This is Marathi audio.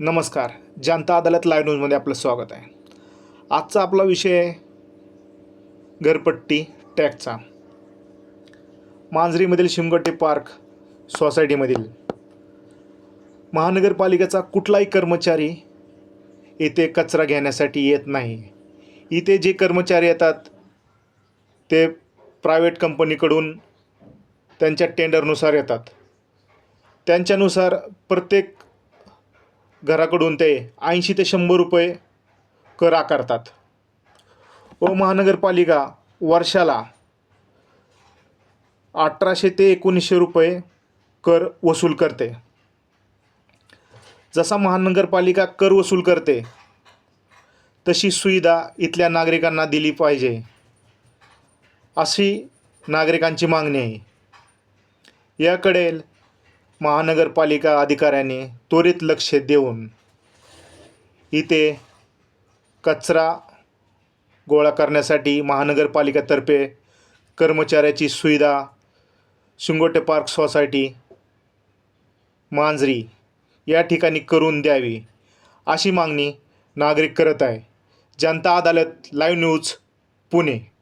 नमस्कार जनता अदालत लाईव्ह न्यूजमध्ये आपलं स्वागत आहे. आजचा आपला विषय आहे घरपट्टी टॅगचा मांजरीमधील शिमगटे पार्क सोसायटीमधील. महानगरपालिकेचा कुठलाही कर्मचारी इथे कचरा घेण्यासाठी येत नाही. इथे जे कर्मचारी येतात ते प्रायव्हेट कंपनीकडून त्यांच्या टेंडरनुसार येतात. त्यांच्यानुसार प्रत्येक घराकडून ते ऐंशी ते शंभर रुपये कर आकारतात. व महानगरपालिका वर्षाला अठराशे ते एकोणीसशे रुपये कर वसूल करते. जसा महानगरपालिका कर वसूल करते तशी सुविधा इथल्या नागरिकांना दिली पाहिजे अशी नागरिकांची मागणी आहे. याकडे महानगरपालिका अधिकाऱ्याने त्वरित लक्ष देऊन इथे कचरा गोळा करण्यासाठी महानगरपालिकेतर्फे कर्मचाऱ्याची सुविधा शिंगोटे पार्क सोसायटी मांजरी या ठिकाणी करून द्यावी अशी मागणी नागरिक करत आहे. जनता अदालत लाईव्ह न्यूज पुणे.